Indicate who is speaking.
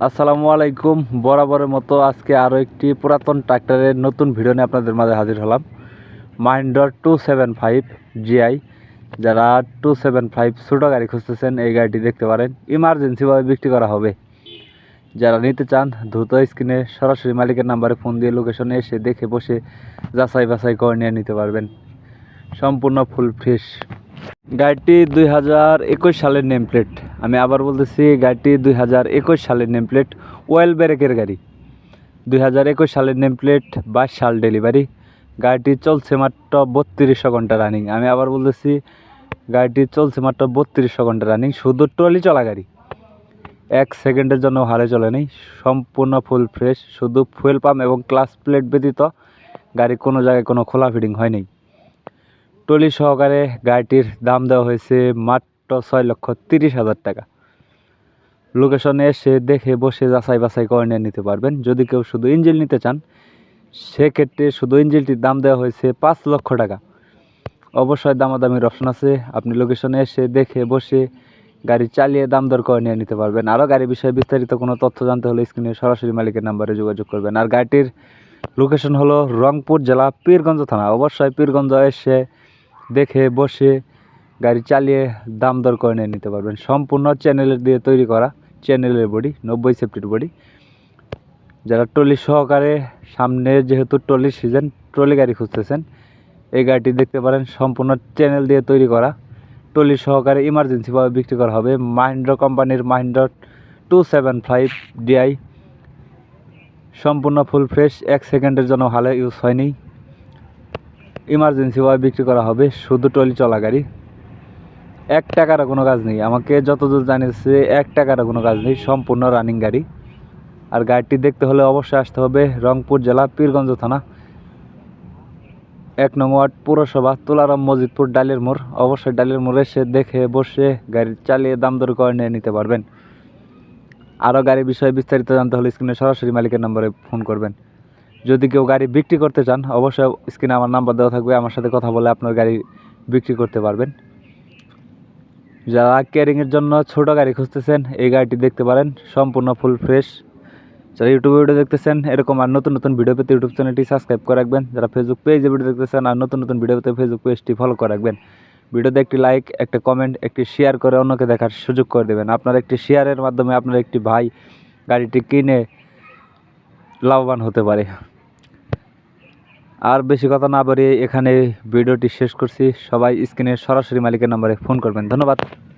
Speaker 1: আসসালামু আলাইকুম। বরাবরের মতো আজকে আরও একটি পুরাতন ট্রাক্টরের নতুন ভিডিও নিয়ে আপনাদের মাঝে হাজির হলাম। মাইন্ডর টু সেভেন ফাইভ জিআই যারা টু সেভেন ফাইভ ছোটো গাড়ি খুঁজতেছেন, এই গাড়িটি দেখতে পারেন। ইমার্জেন্সিভাবে বিক্রি করা হবে। যারা নিতে চান, দ্রুত স্ক্রিনে সরাসরি মালিকের নাম্বারে ফোন দিয়ে লোকেশনে এসে দেখে বসে যাচাই বাছাই করে নিয়ে নিতে পারবেন। সম্পূর্ণ ফুল ফ্রেশ গাড়িটি দুই হাজার একুশ সালের নেম প্লেট আমি আবার বলতেছি, গাড়িটি দুই হাজার একুশ সালের নেম প্লেট ওয়েল ব্রেকের গাড়ি। দুই হাজার একুশ সালের নেম প্লেট বাইশ সাল ডেলিভারি। গাড়িটি চলছে মাত্র বত্রিশশো ঘণ্টা রানিং। আমি আবার বলতেছি, গাড়িটি চলছে মাত্র বত্রিশশো ঘণ্টা রানিং। শুধু ট্রলি চলা গাড়ি। এক সেকেন্ডের জন্য হারে চলে নেই। সম্পূর্ণ ফুল ফ্রেশ। শুধু ফুয়েল পাম্প এবং ক্লাস প্লেট ব্যতীত গাড়ি কোনো জায়গায় কোনো খোলা ফিটিং হয়নি টলি সহকারে গাড়িটির দাম দেওয়া হয়েছে মাত্র ছয় লক্ষ তিরিশ হাজার টাকা। লোকেশনে এসে দেখে বসে যাচাই বাছাই করে নিয়ে নিতে পারবেন। যদি কেউ শুধু ইঞ্জিল নিতে চান, সেক্ষেত্রে শুধু ইঞ্জিলটির দাম দেওয়া হয়েছে পাঁচ লক্ষ টাকা। অবশ্যই দামাদামির অপশন আছে। আপনি লোকেশনে এসে দেখে বসে গাড়ি চালিয়ে দাম দর করে নিয়ে নিতে পারবেন। আরও গাড়ির বিষয়ে বিস্তারিত কোনো তথ্য জানতে হলে স্ক্রিনে সরাসরি মালিকের নাম্বারে যোগাযোগ করবেন। আর গাড়িটির লোকেশন হলো রংপুর জেলা পীরগঞ্জ থানা। অবশ্যই পীরগঞ্জ এসে দেখে, বসে গাড়ি চালিয়ে দাম দর করে নিয়ে নিতে পারবেন। সম্পূর্ণ চ্যানেলের দিয়ে তৈরি করা চ্যানেলের বডি নব্বই সেফটির বডি যারা ট্রলি সহকারে সামনে, যেহেতু ট্রলি সিজন ট্রলি গাড়ি খুঁজতেছেন, এই গাড়িটি দেখতে পারেন, সম্পূর্ণ চ্যানেল দিয়ে তৈরি করা। ট্রলি সহকারে ইমার্জেন্সিভাবে বিক্রি করা হবে। মাহিন্দ্র কোম্পানির Mahindra two seven five DI সম্পূর্ণ ফুল ফ্রেশ এক সেকেন্ডের জন্য ভালো ইউজ হয়নি। ইমার্জেন্সিভাবে বিক্রি করা হবে, শুধু ট্রলি চলা গাড়ি। এক টাকারও কোনো কাজ নেই। আমাকে যতদূর জানিয়েছে, এক টাকারও কোনো কাজ নেই, সম্পূর্ণ রানিং গাড়ি। আর গাড়িটি দেখতে হলে অবশ্যই আসতে হবে রংপুর জেলা, পীরগঞ্জ থানা। এক নং ওয়ার্ড, পৌরসভা, তুলারাম মজিদপুর, ডালের মোড়। অবশ্যই ডালের মোড়ে এসে দেখে বসে গাড়ি চালিয়ে দাম দর করে নিয়ে নিতে পারবেন। আরও গাড়ির বিষয়ে বিস্তারিত জানতে হলে স্ক্রিনে সরাসরি মালিকের নম্বরে ফোন করবেন। যদি কেউ গাড়ি বিক্রি করতে চান, অবশ্যই স্ক্রিনে আমার নাম্বার দেওয়া থাকবে, আমার সাথে কথা বলে আপনার গাড়ি বিক্রি করতে পারবেন। যারা ক্যারিংয়ের জন্য ছোট গাড়ি খুঁজতেছেন, এই গাড়িটি দেখতে পারেন, সম্পূর্ণ ফুল ফ্রেশ যারা ইউটিউবে ভিডিও দেখতেছেন, এরকম আর নতুন নতুন ভিডিও পেতে ইউটিউব চ্যানেলটি সাবস্ক্রাইব করে রাখবেন। যারা ফেসবুক পেজে ভিডিও দেখতেছেন আর নতুন নতুন ভিডিও পেতে ফেসবুক পেজটি ফলো করে রাখবেন। ভিডিওতে একটি লাইক একটা কমেন্ট একটি শেয়ার করে অন্যকে দেখার সুযোগ করে দেবেন। আপনার একটি শেয়ারের মাধ্যমে আপনার একটি ভাই গাড়িটি কিনে লাভবান হতে পারে। আর বেশি কথা না বলে এখানে ভিডিওটি শেষ করছি। সবাই স্ক্রিনে সরাসরি মালিকের নম্বরে ফোন করবেন। ধন্যবাদ।